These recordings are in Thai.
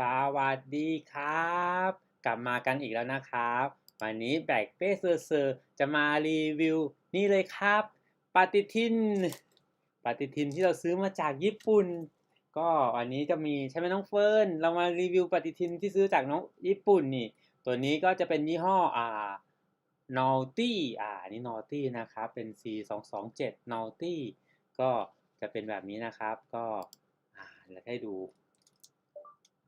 สวัสดีครับ กลับมากันอีกแล้วนะครับ วันนี้แบกเป้เซอร์เซอร์จะมารีวิว นี่เลยครับ ปฏิทิน ปฏิทินที่เราซื้อมาจากญี่ปุ่น ก็วันนี้จะมีใช่ไหมน้องเฟิร์นเรามารีวิวปฏิทินที่ซื้อจากน้องญี่ปุ่นนี่ ตัวนี้ก็จะเป็นยี่ห้ออ่า Naughty อ่านี่ Naughty นะครับ เป็น C 2 2 7 Naughty ก็จะเป็นแบบนี้นะครับ ก็อ่าเราให้ดู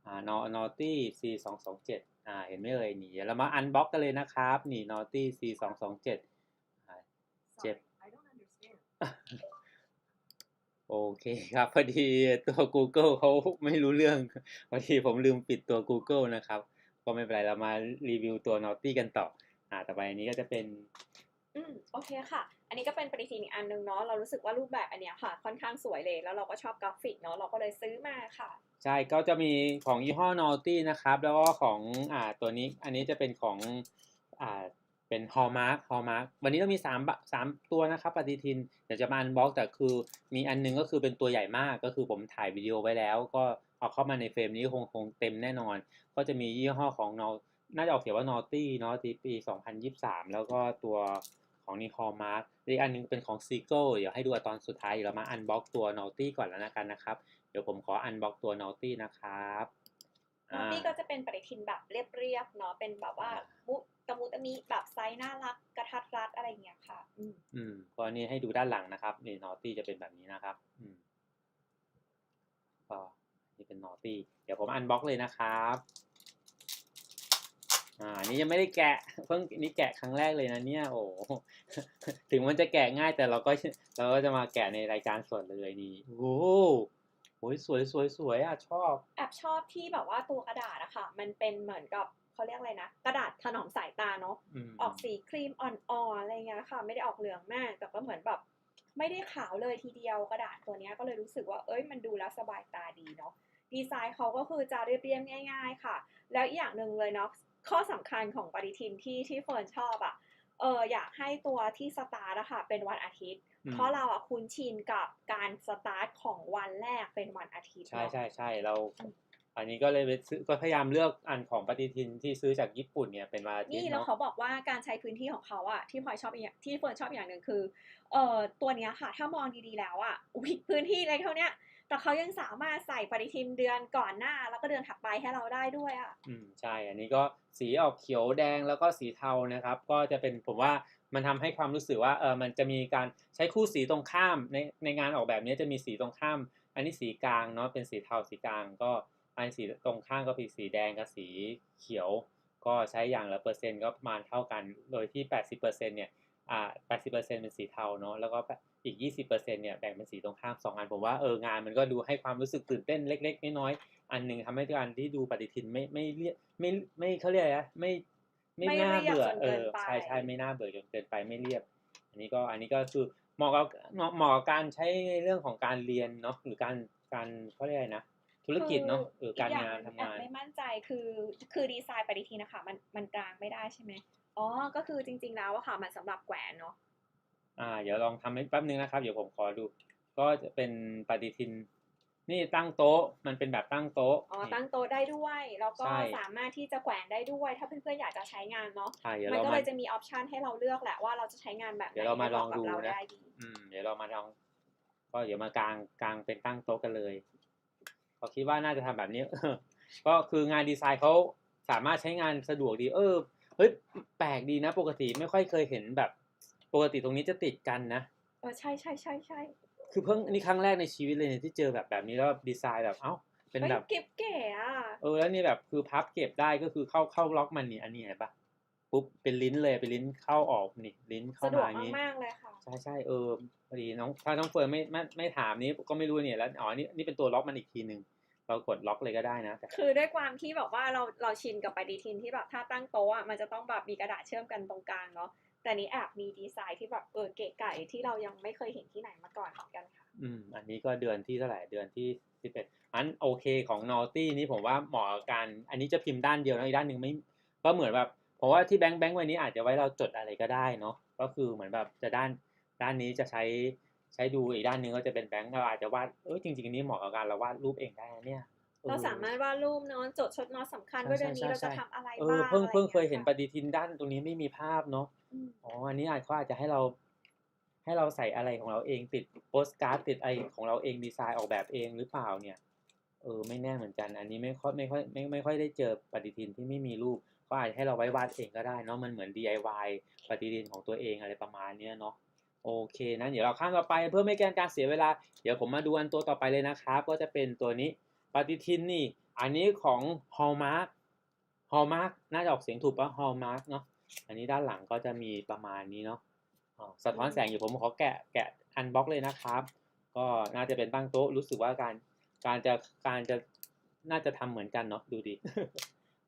อ่า Naughty C 2 2 7อ่าเห็นไหมเอ่ยนี่เดี๋ยวเรามาอันบ็อกกันเลยนะครับนี่ Naughty C 2 2 7อ่าเจ็บ I don't understand. โอเคครับพอดีตัว Google เขาไม่รู้เรื่องพอดีผมลืมปิดตัว Google นะครับ ก็ไม่เป็นไรเรามารีวิวตัว Naughty กันต่ออ่าต่อไปอันนี้ก็จะเป็น อืมโอเคค่ะ อันนี้ก็เป็นปฏิทินอีกอันหนึงเนาะเรารู้สึกว่ารูปแบบอันเนี้ยค่ะ ค่อนข้างสวยเลยแล้วเราก็ชอบกราฟิกเนาะเราก็เลยซื้อมาค่ะ ใช่ก็จะมีของยี่ห้อ Naughty นะครับ แล้วก็ของอ่าตัวนี้อันนี้จะเป็นของอ่าเป็น Hallmark Hallmark วันนี้เรามี3บะสามตัวนะครับปฏิทินเดี๋ยวจะมาอันบ็อกแต่คือมีอันหนึงก็คือเป็นตัวใหญ่มากก็คือผมถ่ายวิดีโอไว้แล้ว ก็เอาเข้ามาในเฟรมนี้คงคงเต็มแน่นอน ก็จะมียี่ห้อของ Nau น่าจะออกเสียงว่า Naughty เนาะที่ปี 2023 แล้วก็ตัว ของนี่ Hallmark และอีกอันหนึงเป็นของ Seagull เดี๋ยวให้ดูตอนสุดท้ายเดี๋ยวเรามาอันบ็อกตัว Naughty ก่อนแล้วนะกันนะครับ เดี๋ยวผมขออันบ็อกตัว Naughty นะครับนอตตี้ก็จะเป็นปฏิทินแบบเรียบๆเนาะเป็นแบบว่ามุตะมุตะมีแบบไซส์น่ารักกระทัดรัดอะไรอย่างเงี้ยค่ะ อืมอืมก็อันนี้ให้ดูด้านหลังนะครับนี่ Naughty จะเป็นแบบนี้นะครับ อืมก็นี่เป็น Naughty เดี๋ยวผมอันบ็อกเลยนะครับ อ่าอันนี้ยังไม่ได้แกะ เพิ่งนี่แกะครั้งแรกเลยนะเนี่ย โอ้ถึงมันจะแกะง่ายแต่เราก็เราก็จะมาแกะในรายการสดเลยนี่โอ้โหโอ้ยสวยสวยสวยอะชอบแอบชอบที่แบบว่าตัวกระดาษอะค่ะ มันเป็นเหมือนกับเขาเรียกอะไรนะ กระดาษถนอมสายตาเนาะอืมออกสีครีมอ่อนๆอะไรเงี้ยค่ะ ไม่ได้ออกเหลืองมาก แต่ก็เหมือนแบบไม่ได้ขาวเลยทีเดียวกระดาษตัวเนี้ยก็เลยรู้สึกว่าเอ้ยมันดูแล้วสบายตาดีเนาะดีไซน์เขาก็คือจะเรียบๆง่าย ๆ ค่ะ แล้วอีกอย่างหนึ่งเลยเนาะ ข้อสำคัญของปฏิทินที่ที่เฟิร์นชอบอะเอออยากให้ตัวที่สตาร์ทอะค่ะเป็นวันอาทิตย์อืมเพราะเราอะคุ้นชินกับการสตาร์ทของวันแรกเป็นวันอาทิตย์ ใช่เนาะใช่ใช่เรา อันนี้ก็เลยไปซื้อก็พยายามเลือกอันของปฏิทินที่ซื้อจากญี่ปุ่นเนี่ยเป็นวันอาทิตนี่ย์แล้วเนาะเขาบอกว่าการใช้พื้นที่ของเขาอะที่พลอยชอบอีกอย่างที่เฟิร์นชอบอีกอย่างหนึ่งคือเอ่อตัวเนี้ยค่ะ ถ้ามองดีๆแล้วอะอุ๊ยพื้นที่เล็กเท่าเนี้ย แต่เขายังสามารถใส่ปฏิทินเดือนก่อนหน้า แล้วก็เดือนถัดไปให้เราได้ด้วยอะอืมใช่ อันนี้ก็สีออกเขียวแดงแล้วก็สีเทานะครับ ก็จะเป็นผมว่ามันทำให้ความรู้สึกว่าเออมันจะมีการใช้คู่สีตรงข้ามในในงานออกแบบนี้จะมีสีตรงข้าม อันนี้สีกลางเนาะเป็นสีเทาสีกลาง ก็อันสีตรงข้างก็เป็นสีแดงกับสีเขียว ก็ใช้อย่างละเปอร์เซ็นต์ก็ประมาณเท่ากัน โดยที่ 80%เนี่ย อ่า80%เป็นสีเทาเนาะแล้วก็อีก20%เนี่ยแบ่งเป็นสีตรงข้ามสองอันผมว่าเอองานมันก็ดูให้ความรู้สึกตื่นเต้นเล็ก ๆ น้อยๆอันหนึ่งทำให้การที่ดูปฏิทินไม่ไม่เรียไม่ไม่เขาเรียกอะไรนะไม่ไม่ไม่น่าเรียบเบื่อจนเอเกินอไปใช่ใช่ไม่น่าเบื่อจนเกินไปไม่เรียบ อันนี้ก็อันนี้ก็คือเหมาะกับเหมาะกับการใช้ในเรื่องของการเรียนเนาะหรือการการเขาเรียกอะไรนะธุรกิจเนาะเออการงานทำงานอีกอย่หนึ่แอบไม่มั่นใจคือคือดีไซน์ปฏิทินนะคะมันมันกลางไม่ได้ใช่ไหม อ๋อ ก็คือจริง ๆ แล้วอะค่ะ มันสำหรับแขวนเนาะ อ่า เดี๋ยวลองทำให้แป๊บนึงนะครับ เดี๋ยวผมขอดู ก็จะเป็นปฏิทิน นี่ตั้งโต๊ะ มันเป็นแบบตั้งโต๊ะ อ๋อนี่ตั้งโต๊ะได้ด้วย แล้วก็ใช่ สามารถที่จะแขวนได้ด้วย ถ้าเพื่อนๆ อยากจะใช้งานเนาะ อ่าเดี๋ยวมันเราก็มา เลยจะมีออปชันให้เราเลือกแหละว่าเราจะใช้งานแบบไหนเดี๋ยวเรามาลองดูให้เหนะกับเราได้ดีอืม เดี๋ยวเรามาลอง ก็เดี๋ยวมากางกางเป็นตั้งโต๊ะกันเลยเขาคิดว่าน่าจะทำแบบนี้ ก็คืองานดีไซน์เขาสามารถใช้งานสะดวกดี เออ เฮ้ยแปลกดีนะ ปกติไม่ค่อยเคยเห็นแบบ ปกติตรงนี้จะติดกันนะเออใช่ใช่ใช่ใช่คือเพิ่งนี่ครั้งแรกในชีวิตเลยเนี่ยที่เจอแบบแบบนี้แล้วดีไซน์แบบเอ้าเป็นเฮ้ยแบบเก็บเก๋อะเออแล้วนี่แบบคือพับเก็บได้ก็คือเข้าเข้าล็อกมันนี่อันนี้เห็นปะปุ๊บเป็นลิ้นเลยเป็นลิ้นเข้าออกนี่ลิ้นเข้าสะดวมากอย่างนี้มากๆเลยค่ะใช่ใช่เออพอดีน้องถ้าน้องเฟิร์นไม่ไม่ไม่ถามนี้ก็ไม่รู้เนี่ยแล้วอ๋อนี่นี่เป็นตัวล็อกมันอีกทีหนึ่ง เรากดล็อกเลยก็ได้นะแต่คือด้วยความที่แบบว่าเราเราชินกับปฏิทินที่แบบถ้าตั้งโต๊ะอะมันจะต้องแบบมีกระดาษเชื่อมกันตรงกลางเนาะแต่นี้แอบมีดีไซน์ที่แบบเออเก๋ไก่ที่เรายังไม่เคยเห็นที่ไหนมาก่อนเหมือนกันค่ะ อืม อันนี้ก็เดือนที่เท่าไหร่เดือนที่สิบเอ็ดอันโอเคของนอตี้นี่ผมว่าเหมาะกับการอันนี้จะพิมพ์ด้านเดียวนะอีกด้านหนึ่งไม่ก็เหมือนแบบเพราะว่าที่แบงค์แบงค์วันนี้อาจจะไว้เราจดอะไรก็ได้เนาะก็คือเหมือนแบบจะด้านด้านนี้จะใช้ ใช้ดูอีกด้านหนึ่งก็จะเป็นแบงค์เราอาจจะวาดเออจริงๆอันนี้เหมาะกับการเราวาดรูปเองได้นะเนี่ยเออเราอสามารถวาดรูปเนาะจดชดนอตสำคัญใช่ว่าเดือนนี้ใช่เราจะใช่ทำอะไรเอบ้าองเพิ่งอะไรเพิ่งอางเคยงี้เห็นค่ะปฏิทินด้านตรงนี้ไม่มีภาพเนาะอืมอ๋ออันนี้อาจเขาอาจจะให้เรา ให้เราใส่อะไรของเราเองติดโปสการ์ดติดอะไรของเราเองดีไซน์ออกแบบเองหรือเปล่าเนี่ยเออไม่แน่เหมือนกัน อันนี้ไม่ค่อยไม่ค่อยไม่ไม่ค่อยได้เจอปฏิทินที่ไม่มีรูปก็อาจจะให้เราไว้วาดเองก็ได้เนาะมันเหมือน DIY ปฏิทินของตัวเองอะไรประมาณเนี้ยเนาะ โอเคนะเดี๋ยวเราข้ามต่อไปเพื่อไม่ให้การเสียเวลา เดี๋ยวผมมาดูอันตัวต่อไปเลยนะครับ ก็จะเป็นตัวนี้ปฏิทินนี่ อันนี้ของ Hallmark Hallmark น่าจะออกเสียงถูกปะ Hallmark เนาะอันนี้ด้านหลังก็จะมีประมาณนี้เนาะอ๋อสะท้อนแสงอยู่ผมขอแกะแกะอันบ็อกเลยนะครับ ก็น่าจะเป็นตั้งโต๊ะรู้สึกว่าการการจะการจะน่าจะทำเหมือนกันเนาะดูดิ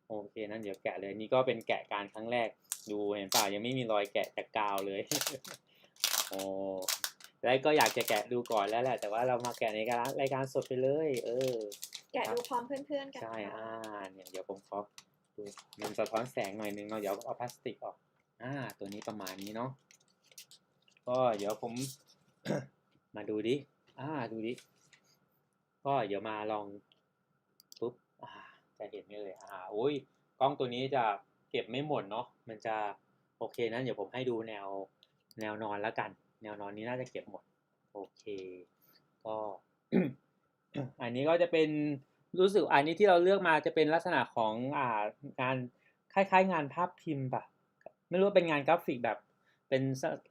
โอเคนั้นเดี๋ยวแกะเลยนี่ก็เป็นแกะการครั้งแรกดูเห็นป่ะยังไม่มีรอยแกะจากกาวเลย โอ้แล้วก็อยากจะแกะดูก่อนแล้วแหละ แต่ว่าเรามาแกะในการรายการสดไปเลย เออ แกะดูพร้อมเพื่อนๆกันใช่ค่ะอ่าเนี่ยเดี๋ยวผมขอดูมันสะท้อนแสงหน่อยนึงเนาะเดี๋ยวเอาพลาสติกออก อ่า ตัวนี้ประมาณนี้เนาะก็เดี๋ยวผม มาดูดิอ่าดูดิก็เดี๋ยวมาลองปุ๊บอ่า จะเห็นไหมเลย อ่าโอ้ยกล้องตัวนี้จะเก็บไม่หมดเนาะมันจะโอเคนั้นเดี๋ยวผมให้ดูแนว แนวนอนแล้วกัน แนวนอนนี้น่าจะเก็บหมด โอเค ก็อันนี้ก็จะเป็นรู้สึกอันนี้ที่เราเลือกมาจะเป็นลักษณะของอ่างานคล้ายๆ งานภาพพิมพ์ปะไม่รู้ว่าเป็นงานกราฟิกแบบเป็น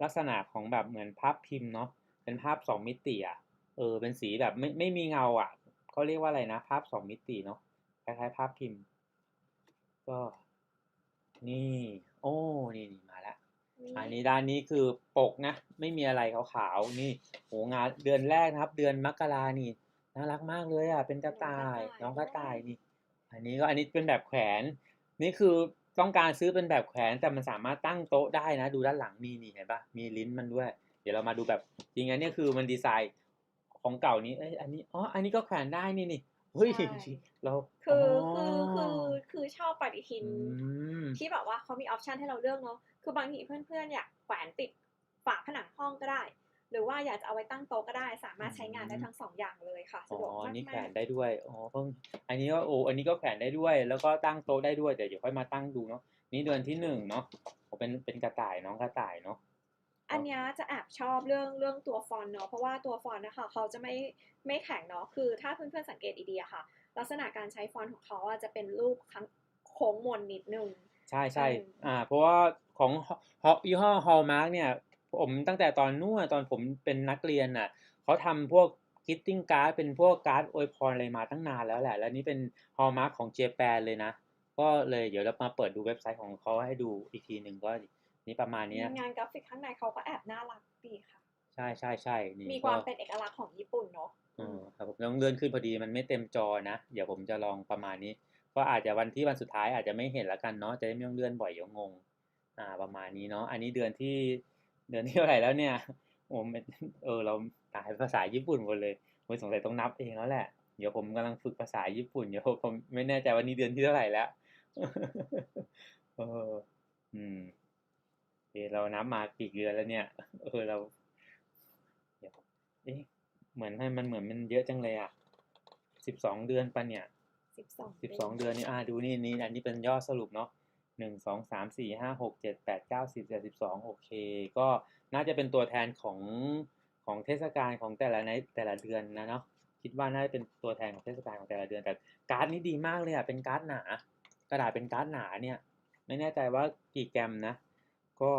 ลักษณะของแบบเหมือนภาพพิมพ์เนาะเป็นภาพสองมิติอะเออเป็นสีแบบไม่ไม่มีเงาอะเขาเรียกว่าอะไรนะ ภาพสองมิติเนาะคล้ายๆ ภาพพิมพ์ ก็ นี่ โอ้นี่นี่มาแล้ว อันนี้ด้านนี้คือปกนะ ไม่มีอะไรขาวๆนี่โหงานเดือนแรกนะครับ เดือนมกรานี่น่ารักมากเลยอะเป็นกระต่ายน้องกระต่ายนี่ อันนี้ก็อันนี้เป็นแบบแขวน นี่คือต้องการซื้อเป็นแบบแขวนแต่มันสามารถตั้งโต๊ะได้นะ ดูด้านหลังมีนี่เห็นปะมีลิ้นมันด้วย เดี๋ยวเรามาดูแบบจริงอันนี้คือมันดีไซน์ของเก่านี้เอ้ยอันนี้อ๋ออันนี้ก็แขวนได้นี่นี่ เฮ้ยใช่เราคือคือคือคือชอบปฏิทินอืมที่แบบว่าเขามีออปชันให้เราเลือกเนาะคือบางทีเพื่อนๆอยากแขวนติดฝาผนังห้องก็ได้ หรือว่าอยากจะเอาไว้ตั้งโต๊ะก็ได้ สามารถใช้งานได้ทั้งสองอย่างเลยค่ะอ๋สะดวกอมากนี่แขวมานได้ด้วยอ๋อเพิ่งอันนี้ก็โอ้อันนี้ก็แขวนได้ด้วย แล้วก็ตั้งโต๊ะได้ด้วยแต่เดี๋ยวค่อยมาตั้งดูเนาะนี่เดือนที่หนึ่งเนาะโอ้เป็นเป็นกระต่ายน้องกระต่ายเนาะ อันเนี้ยจะแอบชอบเรื่องเรื่องตัวฟอนต์เนาะเพราะว่าตัวฟอนต์นะคะเขาจะไม่ไม่แข็งเนาะคือถ้าเพื่อนๆสังเกตดีๆอะค่ะ ลักษณะการใช้ฟอนต์ของเขาอะจะเป็นรูปค้างโค้งมนนิดนึงใช่ใช่เอออ่อ่าเพราะว่าของฮอยี่ห้อฮอลมาร์กเนี่ยผมตั้งแต่ตอนนู้นตอนผมเป็นนักเรียนน่ะเขาทำพวกกิตติ้งการ์ดเป็นพวกการ์ดอวยพรอะไรมาตั้งนานแล้วแหละ แล้วนี่เป็นฮอลมาร์กของเจแปนเลยนะ ก็เลยเดี๋ยวเรามาเปิดดูเว็บไซต์ของเขาให้ดูอีกทีหนึ่งก็ นี่ประมาณนี้นะงานกราฟิกข้างในเขาก็แอบน่ารักดีค่ะ ใช่ใช่ใช่นี่มีความก็เป็นเอกลักษณ์ของญี่ปุ่นเนาะเออครับผมต้องเลื่อนขึ้นพอดีมันไม่เต็มจอนะ เดี๋ยวผมจะลองประมาณนี้ ก็อาจจะวันที่วันสุดท้ายอาจจะไม่เห็นแล้วกันเนาะจะได้ไม่ต้องเลื่อนบ่อยเดี๋ยวงง อ่า ประมาณนี้เนาะอันนี้เดือนที่เดือนที่เท่าไหร่แล้วเนี่ยโอ้มันเออเราตายภาษาญี่ปุ่นหมดเลยผมสงสัยต้องนับเองแล้วแหละเดี๋ยวผมกำลังฝึกภาษาญี่ปุ่นเดี๋ยวผมไม่แน่ใจว่านี่เดือนที่เท่าไหร่แล้วเอออืมโอ เคเรานับมากี่เดือนแล้วเนี่ย เออเราเดี๋ยวเอ๊ะเหมือนให้มันเหมือนมันเยอะจังเลยอะสิบสองเดือนปะเนี่ยสิบสองสิบสองเดือนนี่อ่าดูนี่นี่อันนี้เป็นยอดสรุปเนาะหนึ่งสองสามสี่ห้าหกเจ็ดแปดเก้าสิบเจ็ดสิบสองโอเค ก็น่าจะเป็นตัวแทนของของเทศกาลของแต่ละในแต่ละเดือนนะเนาะคิดว่าน่าจะเป็นตัวแทนของเทศกาลของแต่ละเดือนแต่การ์ดนี้ดีมากเลยอะเป็นการ์ดหนา กระดาษเป็นการ์ดหนาเนี่ย ไม่แน่ใจว่ากี่แกรมนะ ก็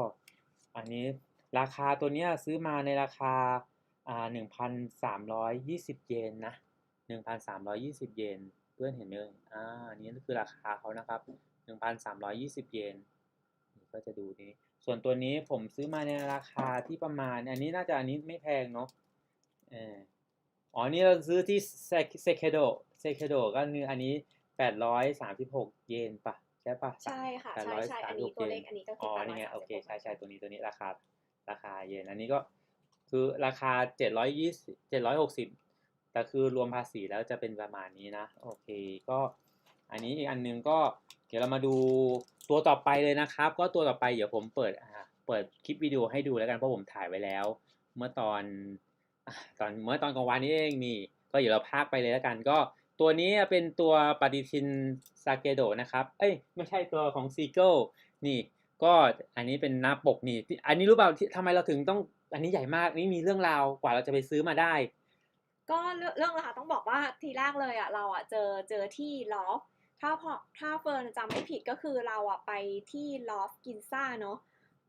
อันนี้ราคาตัวเนี้ยซื้อมาในราคาอ่าหนึ่งพันสามร้อยยี่สิบเยนนะหนึ่งพันสามร้อยยี่สิบเยน เพื่อนเห็นไหมเอ่ยอ่าอันนี้คือราคาเขานะครับหนึ่งพันสามร้อยยี่สิบเยนก็จะดูนี้ ส่วนตัวนี้ผมซื้อมาในราคาที่ประมาณ อันนี้น่าจะอันนี้ไม่แพงเนาะเอออ๋อนี่เราซื้อที่เซเคโดเซเคโดก็คืออันนี้แปดร้อยสามสิบหกเยนปะ ช่ปะใช่ค่ะแปดใช่ร้อยใช่สามอันสิบนี้หกตัวเยเลนขอันนี้ก็คือ๋ออแปดร้นี่อยไงสามโอสิบเคหกใช่ใช่ตัวนี้ตัวนี้ราคาราคาเยนอันนี้ก็คือราคาเจ็ดร้อยยี่สิบเจ็ดร้อยหกสิบแต่คือรวมภาษีแล้วจะเป็นประมาณนี้นะโอเคก็อันนี้อีกอันหนึงก็เดี๋ยวเรามาดูตัวต่อไปเลยนะครับ ก็ตัวต่อไปเดี๋ยวผมเปิดอ่าเปิดคลิปวิดีโอให้ดูแล้วกันเพราะผมถ่ายไว้แล้ว เมื่อตอนอะตอนเมื่อตอนกลางวันนี้เองนี่ก็เดี๋ยวเราพากไปเลยแล้วกันก็ ตัวนี้เป็นตัวปฏิทินซาเกโดนะครับ เอ้ยไม่ใช่ตัวของซีเกิลนี่ก็อันนี้เป็นหน้าปกนี่ อันนี้รู้เปล่าที่ทำไมเราถึงต้องอันนี้ใหญ่มากนี่มีเรื่องราวกว่าเราจะไปซื้อมาได้ ก็เรื่องเรื่องราวต้องบอกว่าทีแรกเลยอะเราอะเจอเจอที่ลอฟถ้าพอถ้าเฟิร์นจำไม่ผิดก็คือเราอะไปที่ลอฟกินซ่าเนาะ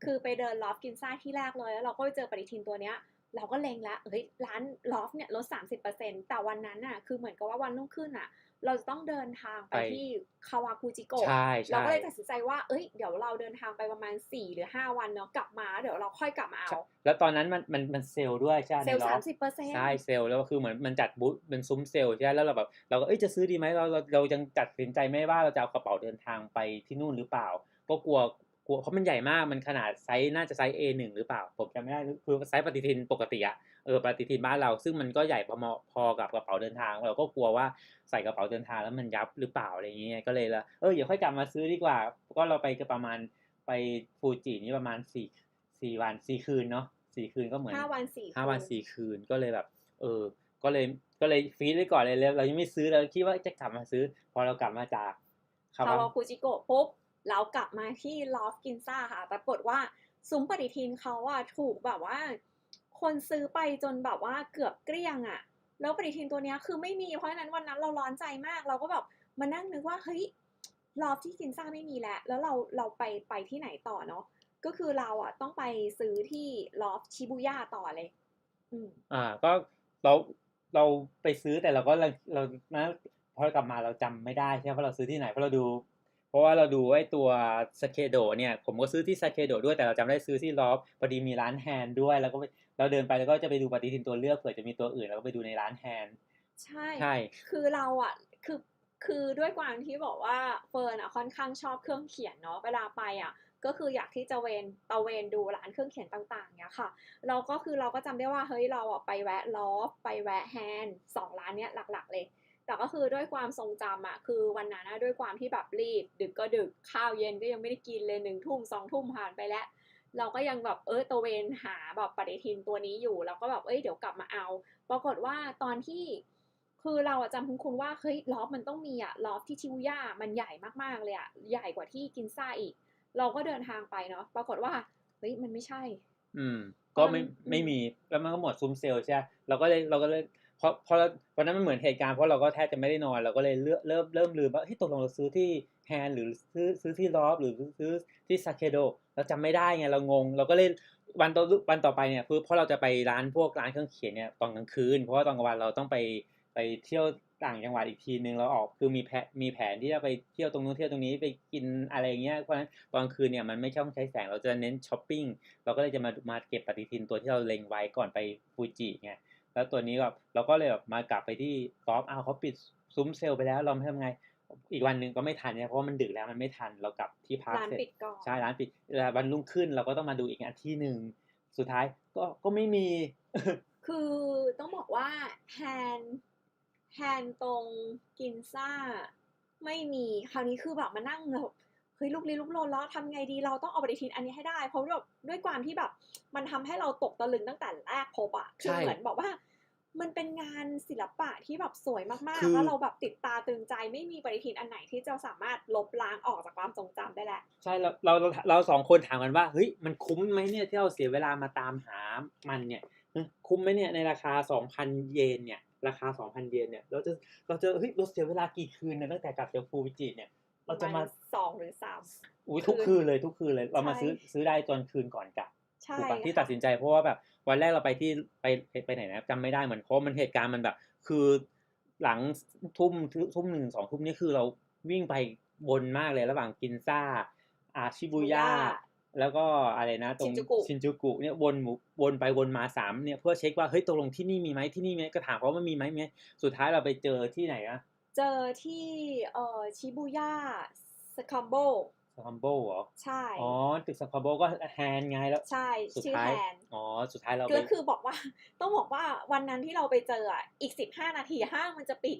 คือไปเดินลอฟกินซ่าที่แรกเลยแล้วเราก็ไปเจอปฏิทินตัวเนี้ย เราก็เล็งแล้วเฮ้ยร้านลอฟเนี่ยลด 30%แต่วันนั้นอะ คือเหมือนกับว่าวันรุ่งขึ้นอะ เราจะต้องเดินทางไปไปที่คาวากุจิโกะใช่เราใช่ก็เลยตัดสินใจว่า เอ้ย เดี๋ยวเราเดินทางไปประมาณ 4 หรือ 5 วันเนาะ กลับมา เดี๋ยวเราค่อยกลับมาเอาใช่แล้วตอนนั้นมันมันมันเซลล์ด้วยใช่ไหมเซลล์ในสามฟสิบเปอร์เซ็นต์ใช่เซลล์แล้วก็คือเหมือนมันจัดบูธเป็นซุ้มเซลล์ใช่ไหมแล้วเราแบบเราก็เอ้ยจะซื้อดีไหมเราเราเรายังจัดสินใจไม่ว่าเราจะเอากระเป๋าเดินทางไปที่นู่นหรือเปล่า ก็กลัวก ลัวเพราะมันใหญ่มากมันขนาดไซส์น่าจะไซส์ A1 หรือเปล่า ผมจำไม่ได้คือไซส์ปฏิทินปกติอะเออปฏิทินบ้านเราซึ่งมันก็ใหญ่พอพอกับกระเป๋าเดินทาง เราก็กลัวว่าใส่กระเป๋าเดินทางแล้วมันยับหรือเปล่าอะไรอย่างเงี้ยก็เลยละเออเดี๋ยวค่อยกลับมาซื้อดีกว่า ก็เราไปกันประมาณไปฟูจินี่ประมาณสี่สี่วันสี่คืนเนาะสี่คืนก็เหมือนห้าวันสี่ห้าวันคืสี่คืนก็เลยแบบ เออ ก็เลยก็เลยฟรีดไว้ก่อนเลยเลยเรายังไม่ซื้อเราคิดว่าจะกลับมาซื้อ พอเรากลับมาจากคาคาวาวากุจิโกะปุ๊บ เรากลับมาที่ลอฟกินซ่าค่ะปรากฏว่าซุ้มปฏิทินเขาอะถูกแบบว่า คนซื้อไปจนแบบว่าเกือบเกลี้ยงอะแล้วปฏิทินตัวเนี้ยคือไม่มีเพราะฉะนั้นวันนั้นเราร้อนใจมาก เราก็แบบมานั่งนึกว่าเฮ้ยลอฟที่กินซ่าไม่มีแล้ว แล้วเราเราไปไปที่ไหนต่อเนาะก็คือเราอะต้องไปซื้อที่ลอฟชิบุย่าต่อเลย อืมอ่า ก็เราเราไปซื้อแต่เราก็เราเรานะพอกลับมาเราจำไม่ได้ใช่ไหมเพราะเราซื้อที่ไหนเพราะเราดู เพราะว่าเราดูไอ้ตัวสเคโดเนี่ยผมก็ซื้อที่สเคโดด้วยแต่เราจำได้ซื้อที่ลอฟพอดีมีร้านแฮนด์ด้วย แล้วก็ไปเราเดินไปแล้วก็จะไปดูปฏิทินตัวเลือกเผื่อจะมีตัวอื่นแล้วก็ไปดูในร้านแฮนด์ใช่ใช่คือเราอะคือคือด้วยความที่บอกว่าเฟิร์นอะค่อนข้างชอบเครื่องเขียนเนาะเวลาไปอะก็คืออยากที่จะเวนตะเวนดูร้านเครื่องเขียนต่างๆเนี้ยค่ะ เราก็คือเราก็จำได้ว่าเฮ้ยเราอะไปแวะลอฟไปแวะแฮนด์สองร้านเนี้ยหลักๆเลย แต่ก็คือด้วยความทรงจำอะคือวันนั้นอะด้วยความที่แบบรีบ ดึกก็ดึกข้าวเย็นก็ยังไม่ได้กินเลยหนึ่งทุ่มสองทุ่มผ่านไปแล้ว เราก็ยังแบบเออตะเวนหาแบบปฏิทินตัวนี้อยู่ แล้วก็แบบเอ้ยเดี๋ยวกลับมาเอา ปรากฏว่าตอนที่คือเราอะจำคุณคุณว่าเฮ้ยลอฟมันต้องมีอะลอฟที่ชิบุย่ามันใหญ่มากๆเลยอะใหญ่กว่าที่กินซ่าอีก เราก็เดินทางไปเนาะปรากฏว่าเฮ้ยมันไม่ใช่ อืม ก็ไม่อืมไม่มีแล้วมันก็หมดซุ้มเซลล์ใช่ไหมเราก็เลยเราก็เลย เพราะเพราะวันนั้นมันเหมือนเหตุการณ์เพราะเราก็แทบจะไม่ได้นอนเราก็เลยเลือกเริ่มเริ่มลืมว่าเฮ้ยตกลงเราซื้อที่แฮนหรือซื้อซื้อที่ลอฟหรือซื้อที่ซาเคโดเราจำไม่ได้ไงเรางง เราก็เลยวันต่อวันต่อไปเนี่ยคือเพราะเราจะไปร้านพวกร้านเครื่องเขียนเนี่ยตอนกลางคืน เพราะว่าตอนกลางวันเราต้องไปไปเที่ยวต่างจังหวัดอีกทีนึงเราออกคือมีแผนมีแผนที่จะไปเที่ยวตรงนู้นเที่ยวตรงนี้ไปกินอะไรเงี้ยเพราะฉะนั้นตอนกลางคืนเนี่ยมันไม่ช่องใช้แสงเราจะเน้นช้อปปิ้งเราก็เลยจะมามาเก็บปฏิทินตัวที่เราเล็งไว้ก่อนไปฟูจิไง แล้วตัวนี้แบบเราก็เลยแบบมากลับไปที่กอล์ฟอ้าวเขาปิดซุ้มเซลล์ไปแล้วเราไม่ทำไง อีกวันหนึ่งก็ไม่ทันเนี่ยเพราะว่ามันดึกแล้วมันไม่ทันเรากลับที่พักร้านเสร็จปิดก่อนใช่ร้านปิดแล้ววันรุ่งขึ้นเราก็ต้องมาดูอีกอันที่หนึ่งสุดท้ายก็ก็ไม่มี คือต้องบอกว่าแฮนแฮนตรงกินซ่า ไม่มีคราวนี้คือแบบมานั่งแบบ เฮ้ยลูกลี้ลุกลนแล้วทำไงดีเราต้องเอาปฏิทินอันนี้ให้ได้ เพราะแบบด้วยความที่แบบ มันทำให้เราตกตะลึงตั้งแต่แรกพบอะคือใช่เหมือนบอกว่า มันเป็นงานศิลปะที่แบบสวยมากคืๆอแล้วเราแบบติดตาตรึงใจไม่มีปฏิทินอันไหนที่จะสามารถลบล้างออกจากความทรงจำได้แหละใช่เราเราเราเราสองคนถามกันว่าเฮ้ยมันคุ้มไหมเนี่ยที่เราเสียเวลามาตามหามันเนี่ยเอ้ยคุ้มไหมเนี่ยในราคาสองพันเยนเนี่ยราคาสองพันเยนเนี่ย เราจะ เราจะ เฮ้ย เราเสียเวลากี่คืนเนี่ยตั้งแต่กลับจากฟูจิเนี่ย เราจะมาสองหรือสามอุ้ยคืนทุกคืนเลยทุกคืนเลย เรามาใช่ซื้อซื้อได้ตอนคืนก่อนกลับใช่ถูกปะที่ค่ะตัดสินใจเพราะว่าแบบวันแรกเราไปที่ไปไปไปไหนนะจำไม่ได้เหมือนเพราะมันเหตุการณ์มันแบบ คือหลังทุ่มทุ่มหนึ่งสองทุ่มนี่คือเราวิ่งไปบนมากเลยระหว่างกินซ่า อาชิบุย่าแล้วก็อะไรนะ ตรงชินจูกุชินจูกุเนี่ยวนหมู่วนไปวนมาสามเนี่ยเพื่อเช็คว่าเฮ้ยตกลงที่นี่มีไหมที่นี่มีไหมก็ถามเขาว่ามีไหมมีไหมสุดท้ายเราไปเจอที่ไหนนะ เจอที่เอ่อชิบุย่าสคัมโบสคัมโบเหรอ ใช่ อ๋อ ตึกสคัมโบก็แฮนไงแล้ว ใช่สุดชื่อท้ายแทนอ๋อ สุดท้ายเราไปก็คือบอกว่า ต้องบอกว่าวันนั้นที่เราไปเจออะ อีกสิบห้านาทีห้างมันจะปิด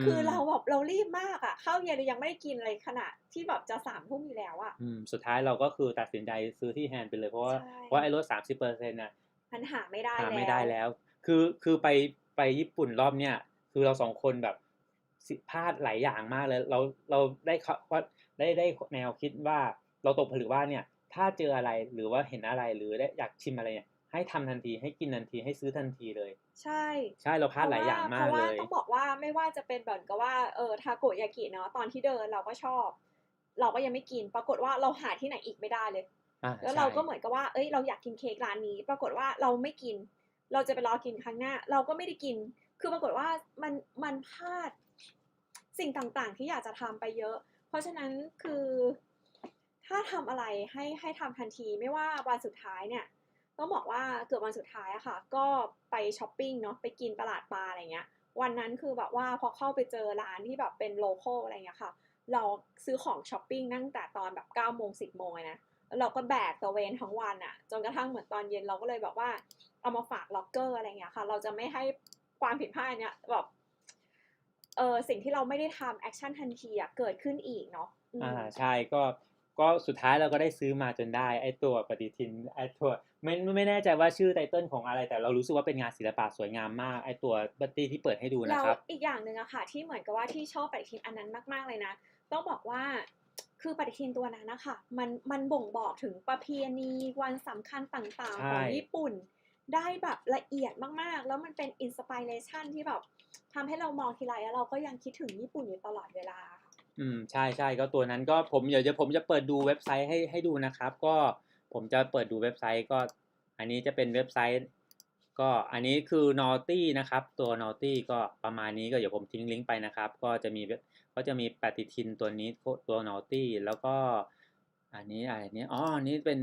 มคือเราแบบเรารีบมากอะ ข้าวเย็นเรายังไม่ได้กินเลยขณะที่แบบจะสามทุ่มอยู่แล้วอะ อืม สุดท้ายเราก็คือตัดสินใจซื้อที่แฮนด์ไปเลยเพราะว่าใช่เพราะไอ้ลดสามสิบเปอร์เซ็นต์น่ะมันหาไม่ได้หาแล้วไม่ได้แล้ว คือ คือไป ไปญี่ปุ่นรอบเนี้ย คือเราสองคนแบบ สิพลาดหลายอย่างมากเลย เราเราได้เขาว่าได้ได้แนวคิดว่าเราตกผลึกว่าเนี่ย ถ้าเจออะไรหรือว่าเห็นอะไรหรือได้อยากชิมอะไรเนี่ยให้ทำทันทีให้กินทันทีให้ซื้อทันทีเลย ใช่ ใช่เราพลาดหลายอย่างมากเพราะเลว่ายต้องบอกว่าไม่ว่าจะเป็นแบบกับว่าเออทาโกยากิเนาะตอนที่เดินเราก็ชอบ เราก็ยังไม่กินปรากฏว่าเราหาที่ไหนอีกไม่ได้เลยอ่าแล้วเราก็ใช่เหมือนกับว่า เอ้ย เราอยากกินเค้กร้านนี้ ปรากฏว่าเราไม่กิน เราจะไปรอกินครั้งหน้า เราก็ไม่ได้กิน คือปรากฏว่ามันมันพลาด สิ่งต่างๆ ที่อยากจะทำไปเยอะ เพราะฉะนั้นคือถ้าทำอะไรให้ให้ทำทันทีไม่ว่าวันสุดท้ายเนี่ยต้องบอกว่าเกือบวันสุดท้ายอะค่ะ ก็ไปช้อปปิ้งเนาะไปกินตลาดปลาอะไรเงี้ย วันนั้นคือแบบว่าพอเข้าไปเจอร้านที่แบบเป็นโลคอลอะไรเงี้ยค่ะ เราซื้อของช้อปปิ้งตั้งแต่ตอนแบบ9ก้าโมงสิบโมงนะเราก็แบกตะเวนทั้งวันอะจนกระทั่งเหมือนตอนเย็นเราก็เลยแบบว่าเอามาฝากล็อกเกอร์อะไรเงี้ยค่ะ เราจะไม่ให้ความผิดพลาดเนี้ยแบบ เออสิ่งที่เราไม่ได้ทำแอคชั่นทันทีอะเกิดขึ้นอีกเนาะอืม อ่าใช่ก็ก็สุดท้ายเราก็ได้ซื้อมาจนได้ ไอตัวปฏิทินไอตัวไม่ไม่แน่ใจว่าชื่อไตเติลของอะไรแต่เรารู้สึกว่าเป็นงานศิลปะสวยงามมากไอตัวบัตตี้ที่เปิดให้ดูนะแล้วครับ อีกอย่างหนึ่งอะค่ะ ที่เหมือนกับว่าที่ชอบปฏิทินอันนั้นมากๆเลยนะ ต้องบอกว่าคือปฏิทินตัวนั้นนะคะมันมันบ่งบอกถึงประเพณีวันสำคัญต่างๆ ของใช่ ญี่ปุ่น ได้แบบละเอียดมากๆ แล้วมันเป็นอินสปิเรชันที่แบบ ทำให้เรามองทีไรแล้วเราก็ยังคิดถึงญี่ปุ่นอยู่ตลอดเวลาค่ะอืมใช่ใช่ก็ตัวนั้นก็ผมเดี๋ยวจะผมจะเปิดดูเว็บไซต์ให้ให้ดูนะครับ ก็ผมจะเปิดดูเว็บไซต์ก็ อันนี้จะเป็นเว็บไซต์ ก็อันนี้คือ Naughty นะครับ ตัว Naughty ก็ประมาณนี้ก็เดี๋ยวผมทิ้งลิงก์ไปนะครับ ก็จะมีก็จะมีปฏิทินตัวนี้ตัว Naughty แล้วก็ อันนี้อะไรนี้อ๋ออันนี้เป็น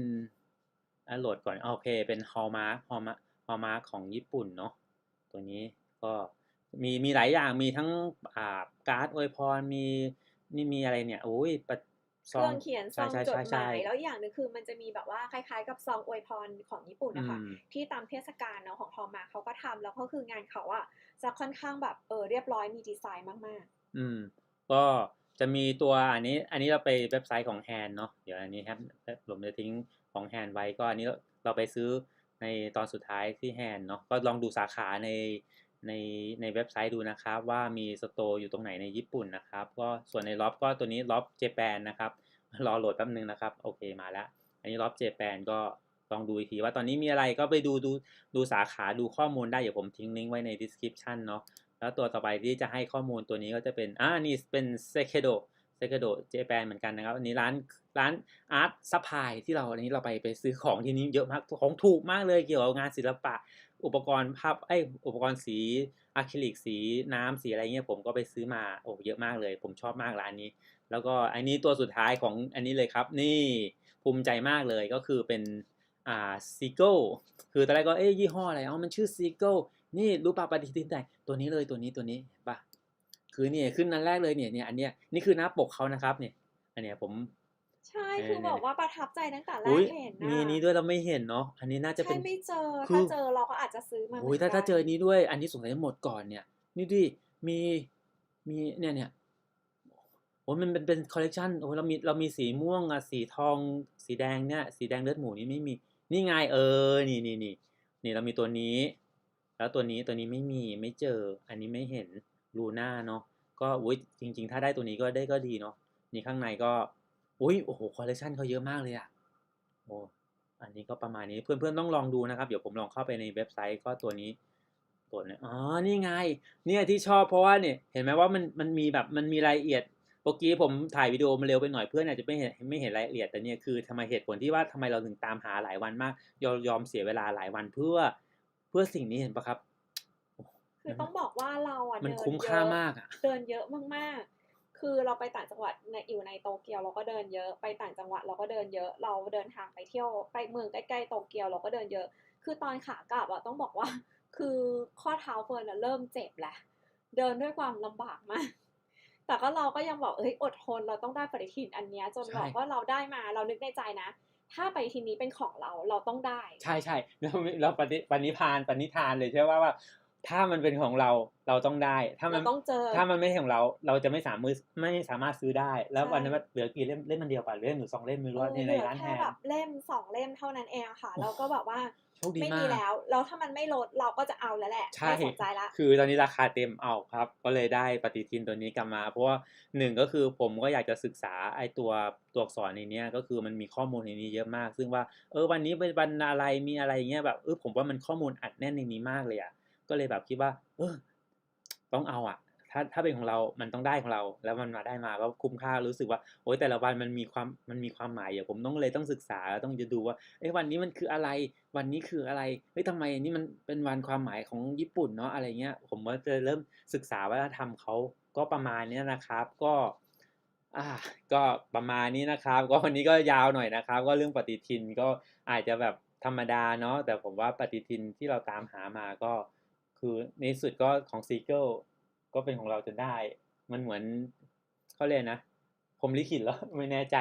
โหลดก่อนโอเค เป็น Hallmark Hallmark Hallmark ของญี่ปุ่นเนาะตัวนี้ก็ มีมีหลายอย่างมีทั้งอ่าการ์ดอวยพรมีนี่มีอะไรเนี่ยโอ้ยปะเครื่องเขียนซองใช่จดใช่หใช่มายแล้วอย่างหนึงคือมันจะมีแบบว่าคล้าย ๆ กับซองอวยพรของญี่ปุ่นนะคะอืมที่ตามเทศกาลเนาะของฮอลมาเขาก็ทำแล้วก็คืองานเขาอะจะค่อนข้างแบบเออเรียบร้อยมีดีไซน์มากอืม ก็จะมีตัวอันนี้ อันนี้เราไปเว็บไซต์ของแฮนเนาะเดี๋ยวอันนี้ครับผมจะทิ้งของแฮนไว้ก็อันนี้เราเราไปซื้อในตอนสุดท้ายที่แฮนเนาะก็ลองดูสาขาใน ในในเว็บไซต์ดูนะครับว่ามีสโตร์อยู่ตรงไหนในญี่ปุ่นนะครับก็ส่วนในล็อบก็ตัวนี้ล็อบเจแปนนะครับรอโหลดแป๊บนึงนะครับโอเคมาแล้ว อันนี้ล็อบเจแปนก็ลองดูอีกทีว่าตอนนี้มีอะไรก็ไปดูดูดูสาขาดูข้อมูลได้เดี๋ยวผมทิ้งลิงก์ไว้ใน description เนาะแล้วตัวต่อไปที่จะให้ข้อมูลตัวนี้ก็จะเป็นอ่านี่เป็นเซเคโดเซเคโดเจแปนเหมือนกันนะครับอันนี้ร้านร้านอาร์ตซัพพลายที่เราอันนี้เราไปไปซื้อของที่นี้เยอะมากของถูกมากเลยเกี่ยวกับงานศิลปะ อุปกรณ์ภาพไออุปกรณ์สีอะคริลิกสีน้ำสีอะไรเงี้ยผมก็ไปซื้อมาโอ้เยอะมากเลย ผมชอบมากร้านนี้ แล้วก็อันนี้ตัวสุดท้ายของอันนี้เลยครับ นี่ภูมิใจมากเลยก็คือเป็นอ่าซีเกิลคือตอนแรกก็เอ้ยยี่ห้ออะไรอ๋อมันชื่อซีเกิลนี่รู้ป่ะปฏิทินแต่ตัวนี้เลยตัวนี้ตัวนี้ป่ะคือเนี่ยขึ้นนั้นแรกเลยเนี่ยเนี่ยอันเนี้ยนี่คือหน้าปกเขานะครับเนี่ยอันเนี้ยผม ใช่เออคือเนี่ยบอกว่าประทับใจตั้งแต่แรอุ้กยเห็นมีนะอันนี้ด้วยเราไม่เห็นเนาะอันนี้น่าจะเป็ใช่นไม่เจอคือถ้าเจอเราก็อาจจะซื้อมาโอ้ยถ้าหมืนกันถ้าเจอนี้ด้วย อันนี้สงสัยหมดก่อนเนี่ย นี่ดิมีมีเนี่ยเนี่ยโอ้ยมันเป็นเป็นคอลเลกชันโอ้ยเรามีเรามีสีม่วงอะสีทอง สีแดงเนี่ยสีแดงเลือดหมูนี่ไม่มี นี่ไงเออ นี่นี่นี่นี่เรามีตัวนี้ แล้วตัวนี้ตัวนี้ไม่มีไม่เจอ อันนี้ไม่เห็นลูน่าเนาะก็อุ้ยจริง ๆ ถ้าได้ตัวนี้ก็ได้ก็ดีเนาะนี่ข้างในก็ อุ้ยโอ้โหคอลเลกชันเขาเยอะมากเลยอะโอ้อันนี้ก็ประมาณนี้เพื่อนๆต้องลองดูนะครับ เดี๋ยวผมลองเข้าไปในเว็บไซต์ก็ตัวนี้ตัวนี้อ๋อนี่ไง เนี่ยที่ชอบเพราะว่าเนี่ยเห็นไหมว่ามันมันมีแบบมันมีรายละเอียดเมื่อกี้ผมถ่ายวิดีโอมาเร็วไปหน่อยเพื่อนอาจจะไม่เห็นไม่เห็นรายละเอียดแต่เนี่ยคือทำไมเหตุผลที่ว่าทำไมเราถึงตามหาหลายวันมาก ยอมยอมเสียเวลาหลายวันเพื่อเพื่อสิ่งนี้เห็นปะครับ คือต้องบอกว่าเราอะมันเดินคุ้มเยค่าอะมากอะเดินเยอะมากๆ คือเราไปต่างจังหวัดในอยู่ในโตเกียวเราก็เดินเยอะไปต่างจังหวัดเราก็เดินเยอะ เราเดินทางไปเที่ยวไปเมืองใกล้ๆโตเกียวเราก็เดินเยอะ คือตอนขากลับอะต้องบอกว่า คือข้อเท้าเฟิร์นอะเริ่มเจ็บแหละ เดินด้วยความลำบากมากแต่ก็เราก็ยังบอกเอ้ยอดทนเราต้องได้ปฏิทินอันเนี้ยจนใช่บอกว่าเราได้มาเรานึกในใจนะ ถ้าปฏิทินนี้เป็นของเราเราต้องได้ ใช่ใช่แล้วเราปฏิปณิพานปณิธานเลยใช่ไหมว่าว่า ถ้ามันเป็นของเราเราต้องได้ ถ้ามัเรานต้องเจอ ถ้ามันไม่ใช่ของเรา เราจะไม่สามารถไม่สามารถซื้อได้ แล้วใช่วันนั้นมันเหลือกี่เล่มเล่มมันเดียวป่ะหรือเล่มหรือสองเล่มไม่รู้เอว่าอในเหในลือร้านแฮแค่มแบบเล่มสองเล่มเท่านั้นเองอะค่ะแล้วก็แบบว่าโชคดีไม่มามีกแล้วแล้วถ้ามันไม่ลดเราก็จะเอาแล้วแหละใช่ไม่สนใจละคือตอนนี้ราคาเต็มเอาครับ ก็เลยได้ปฏิทินตัวนี้กลับมา เพราะว่าหนึ่งก็คือผมก็อยากจะศึกษาไอ้ตัวตัวอักษรในเนี้ยก็คือมันมีข้อมูลในนี้เยอะมาก ซึ่งว่าเออวันนี้เป็นวันอะไรมีอะไรเงี้ยแบบเออผมว่ามันข้อมูลอัดแน่นในนี้มากเลยอะ ก็เลยแบบคิดว่า เออ ต้องเอาอะถ้าถ้าเป็นของเรา มันต้องได้ของเรา แล้วมันมาได้มาก็คุ้มค่ารู้สึกว่า โอ๊ยแต่ละวันมันมีความมันมีความหมายอย่าผมต้องเลยต้องศึกษาต้องจะดูว่าเอ้วันนี้มันคืออะไร วันนี้คืออะไรเฮ้ยทำไมนนี้มันเป็นวันความหมายของญี่ปุ่นเนาะอะไรเงี้ย ผมก็จะเริ่มศึกษาวัฒนธรรมเขาก็ประมาณนี้นะครับ ก็อ่าก็ประมาณนี้นะครับ ก็วันนี้ก็ยาวหน่อยนะครับ ก็เรื่องปฏิทินก็อาจจะแบบธรรมดาเนาะแต่ผมว่าปฏิทินที่เราตามหามาก็ คือในที่สุดก็ของซีเกิลก็เป็นของเราจนได้ มันเหมือนเขาเรียกนะ ผมลิขิตแล้วไม่แน่ใจ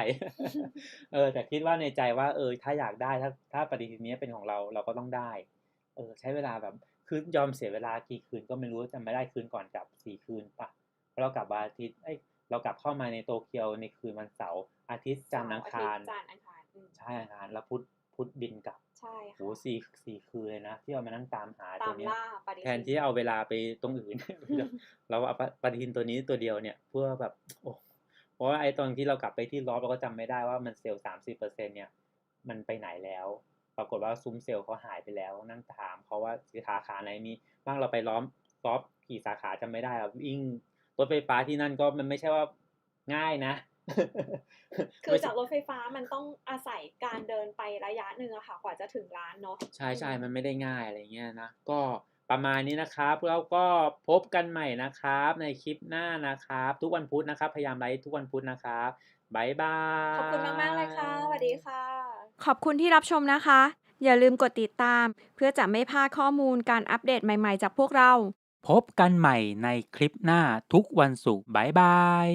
เออ แต่คิดว่าในใจว่า เออ ถ้าอยากได้ถ้าถ้าปฏิทินนี้เป็นของเราเราก็ต้องได้ เออ ใช้เวลาแบบคือยอมเสียเวลากี่คืนก็ไม่รู้จำไม่ได้คืนก่อนกลับสี่คืนปะเพราะเรากลับวันอาทิตย์เอ้ยเรากลับเข้ามาในโตเกียวในคืนวันเสาร์อาทิตย์จันทร์อังคารเสร์อาทิตย์จันทร์อังคารอืมใช่อังคารแล้วพุธพุธบินกลับ ใช่โหค่ะสี่สี่คืนเลยนะ ที่เรามานั่งตามหาตาตัวมเนี้ยล่าปฏิทินแทนที่เอาเวลาไปตรงอื่น เราเอาปปฏิทินตัวนี้ตัวเดียวเนี่ย เพื่อแบบโอ้เพราะว่าไอ้ตอนที่เรากลับไปที่ลอฟเราก็จำไม่ได้ว่ามันเซลล์สามสิบเปอร์เซ็นเนี่ยมันไปไหนแล้ว ปรากฏว่าซุ้มเซลล์เขาหายไปแล้วนั่งถามเขาว่าสาขาไหนมีบ้างเราไปล้อมลอฟกี่สาขาจำไม่ได้แล้ววิ่งรถไฟฟ้าที่นั่นก็มันไม่ใช่ว่าง่ายนะ คือจากรถไฟฟ้ามันต้องอาศัยการเดินไประยะหนึ่งอะค่ะกว่าจะถึงร้านเนาะใช่ใช่อืมมันไม่ได้ง่ายอะไรเงี้ยนะก็ประมาณนี้นะครับแล้วก็พบกันใหม่นะครับ ในคลิปหน้านะครับ ทุกวันพุธนะครับ พยายามไลฟ์ทุกวันพุธนะครับบายบายขอบคุณมากๆเลยค่ะสวัสดีค่ะ ขอบคุณที่รับชมนะคะ อย่าลืมกดติดตาม เพื่อจะไม่พลาดข้อมูลการอัปเดตใหม่ๆ จากพวกเรา พบกันใหม่ในคลิปหน้าทุกวันศุกร์บ๊ายบาย